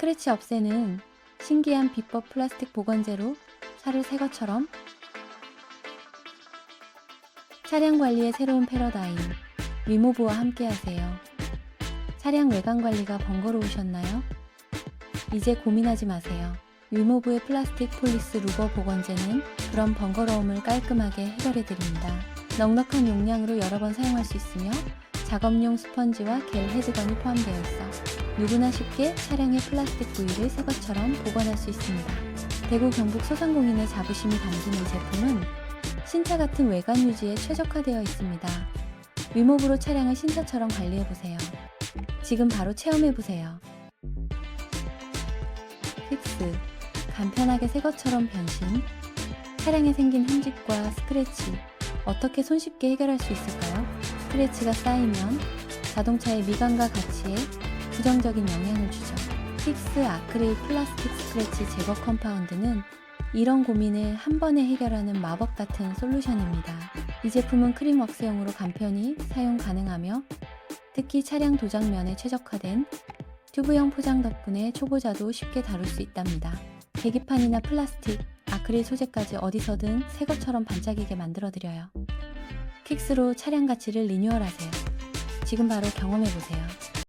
스크래치 없애는 신기한 비법 플라스틱 보건제로 차를 새 것처럼 차량 관리의 새로운 패러다임 위모브와 함께하세요. 차량 외관 관리가 번거로우셨나요? 이제 고민하지 마세요. 위모브의 플라스틱 폴리스 루버 보건제는 그런 번거로움을 깔끔하게 해결해 드립니다. 넉넉한 용량으로 여러 번 사용할 수 있으며 작업용 스펀지와 겔 헤드건이 포함되어 있어 누구나 쉽게 차량의 플라스틱 부위를 새 것처럼 복원할 수 있습니다. 대구 경북 소상공인의 자부심이 담긴 이 제품은 신차 같은 외관 유지에 최적화되어 있습니다. 위모브로 차량을 신차처럼 관리해보세요. 지금 바로 체험해보세요. 픽스. 간편하게 새 것처럼 변신. 차량에 생긴 흠집과 스크래치. 어떻게 손쉽게 해결할 수 있을까요? 스크래치가 쌓이면 자동차의 미관과 가치에 부정적인 영향을 주죠. 픽스 아크릴 플라스틱 스크래치 제거 컴파운드는 이런 고민을 한 번에 해결하는 마법 같은 솔루션입니다. 이 제품은 크림 왁스용으로 간편히 사용 가능하며 특히 차량 도장면에 최적화된 튜브형 포장 덕분에 초보자도 쉽게 다룰 수 있답니다. 계기판이나 플라스틱, 아크릴 소재까지 어디서든 새 것처럼 반짝이게 만들어드려요. 퀵스로 차량 가치를 리뉴얼하세요. 지금 바로 경험해보세요.